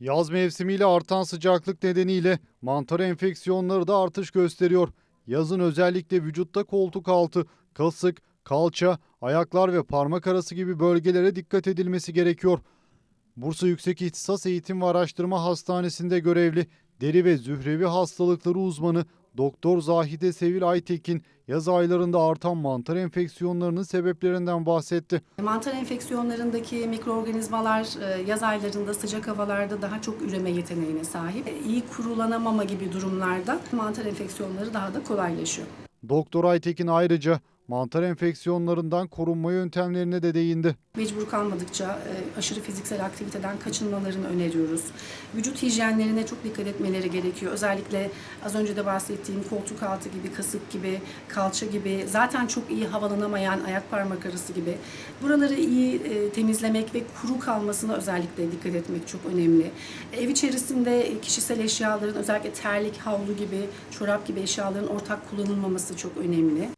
Yaz mevsimiyle artan sıcaklık nedeniyle mantar enfeksiyonları da artış gösteriyor. Yazın özellikle vücutta koltuk altı, kasık, kalça, ayaklar ve parmak arası gibi bölgelere dikkat edilmesi gerekiyor. Bursa Yüksek İhtisas Eğitim ve Araştırma Hastanesi'nde görevli deri ve zührevi hastalıkları uzmanı Doktor Zahide Sevil Aytekin yaz aylarında artan mantar enfeksiyonlarının sebeplerinden bahsetti. Mantar enfeksiyonlarındaki mikroorganizmalar e, yaz aylarında sıcak havalarda daha çok üreme yeteneğine sahip. E, İyi kurulanamama gibi durumlarda mantar enfeksiyonları daha da kolaylaşıyor. Doktor Aytekin ayrıca mantar enfeksiyonlarından korunma yöntemlerine de değindi. Mecbur kalmadıkça e, aşırı fiziksel aktiviteden kaçınmalarını öneriyoruz. Vücut hijyenlerine çok dikkat etmeleri gerekiyor. Özellikle az önce de bahsettiğim koltuk altı gibi, kasık gibi, kalça gibi, zaten çok iyi havalanamayan ayak parmak arası gibi. Buraları iyi e, temizlemek ve kuru kalmasına özellikle dikkat etmek çok önemli. Ev içerisinde kişisel eşyaların özellikle terlik, havlu gibi, çorap gibi eşyaların ortak kullanılmaması çok önemli.